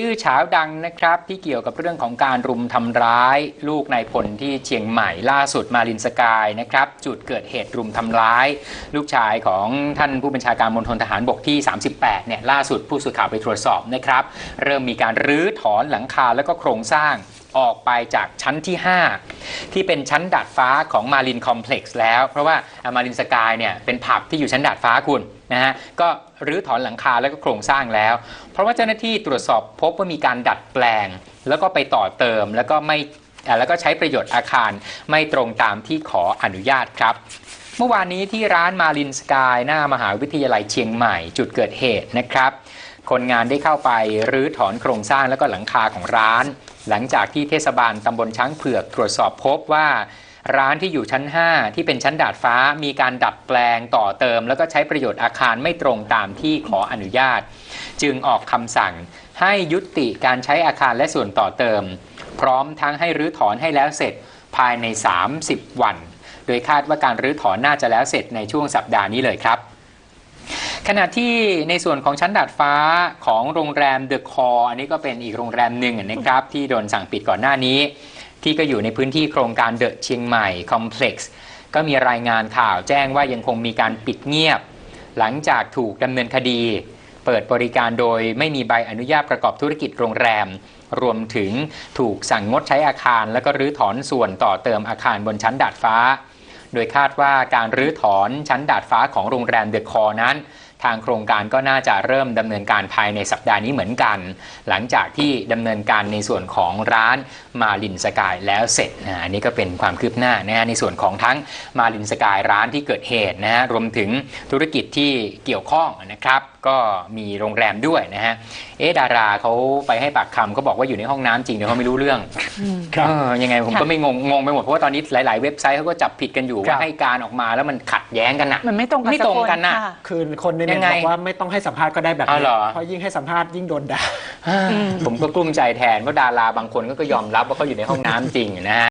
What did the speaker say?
ชื่อเช้าดังนะครับ ที่เกี่ยวกับเรื่องของการรุมทำร้าย ลูกนายพลที่เชียงใหม่ล่าสุดมารินสกายนะครับ จุดเกิดเหตุรุมทำร้าย ลูกชายของท่านผู้บัญชาการมณฑลทหารบกที่ 38 เนี่ยล่าสุดผู้สื่อข่าวไปตรวจสอบนะครับ เริ่มมีการรื้อถอนหลังคาแล้วก็โครงสร้าง ออกไปจากชั้นที่ 5 ที่เป็นชั้นดาดฟ้าของมารินคอมเพล็กซ์แล้ว เพราะว่ามารินสกายเนี่ยเป็นผับที่อยู่ชั้นดาดฟ้าคุณนะฮะก็รื้อถอนหลังคาแล้วก็โครงสร้างแล้ว เพราะว่าเจ้าหน้าที่ตรวจสอบพบว่ามีการดัดแปลง แล้วก็ไปต่อเติมแล้วก็ไม่แล้วก็ใช้ประโยชน์อาคารไม่ตรงตามที่ขออนุญาตครับเมื่อวานนี้ที่ร้านมารินสกายหน้ามหาวิทยาลัยเชียงใหม่จุดเกิดเหตุนะครับ คนงานได้เข้าไปรื้อถอนโครงสร้างแล้วก็หลังคาของร้าน หลังจากที่เทศบาลตำบลช้างเผือกตรวจสอบพบว่า ร้านที่อยู่ชั้น 5 ที่เป็นชั้นดาดฟ้า มีการดัดแปลงต่อเติม แล้วก็ใช้ประโยชน์อาคารไม่ตรงตามที่ขออนุญาต จึงออกคำสั่งให้ยุติการใช้อาคารและส่วนต่อเติม พร้อมทั้งให้รื้อถอนให้แล้วเสร็จภายใน 30 วัน โดยคาดว่าการรื้อถอนน่าจะแล้วเสร็จในช่วงสัปดาห์นี้เลยครับ ขณะที่ในส่วนของชั้นดาดฟ้าของโรงแรมเดอะคออันนี้ก็เป็นอีกโรงแรมหนึ่งนะครับที่โดนสั่งปิดก่อนหน้านี้ ที่ก็อยู่ในพื้นที่โครงการเดอะเชียงใหม่คอมเพล็กซ์ก็มีรายงานข่าวแจ้งว่ายังคงมีการปิดเงียบ หลังจากถูกดำเนินคดี เปิดบริการโดยไม่มีใบอนุญาตประกอบธุรกิจโรงแรม รวมถึงถูกสั่งงดใช้อาคาร และก็รื้อถอนส่วนต่อเติมอาคารบนชั้นดาดฟ้า โดยคาดว่าการรื้อถอนชั้นดาดฟ้าของโรงแรมเดอะคอนั้น ทางโครงการก็น่าจะเริ่มดำเนินการภายในสัปดาห์นี้เหมือนกัน หลังจากที่ดำเนินการในส่วนของร้านมาลินสกายแล้วเสร็จนะอันนี้ก็เป็นความคืบหน้านะฮะในส่วนของทั้งมาลินสกายร้านที่เกิดเหตุนะฮะรวมถึงธุรกิจที่เกี่ยวข้องนะครับก็มีโรงแรมด้วยนะฮะ เอ๊ะดาราเขาไปให้ปากคำเขาบอกว่าอยู่ในห้องน้ำจริงเดี๋ยวเขาไม่รู้เรื่องครับเออยังไงผมค่ะก็ไม่งงงงไปหมดเพราะว่าตอนนี้หลาย ๆ เว็บไซต์เขาก็จับผิดกันอยู่ครัว่าบให้การออกมาแล้วมันขัดแย้งกันนะมันไม่ตรงกันไม่ตรงกันน่ะสัคค่ะคือคนในยัเน็ตงไงบอกว่าไม่ต้องให้สัมภาษณ์ก็ได้แบบอ๋อนี้เหรอเพราะยิ่งให้สัมภาษณ์ยิ่งโดนด่าผมก็กลุ้มใจแทนเพราะดาราบางคนก็ยอมรับว่าเขาอยู่ในห้องน้ำจริงนะฮะ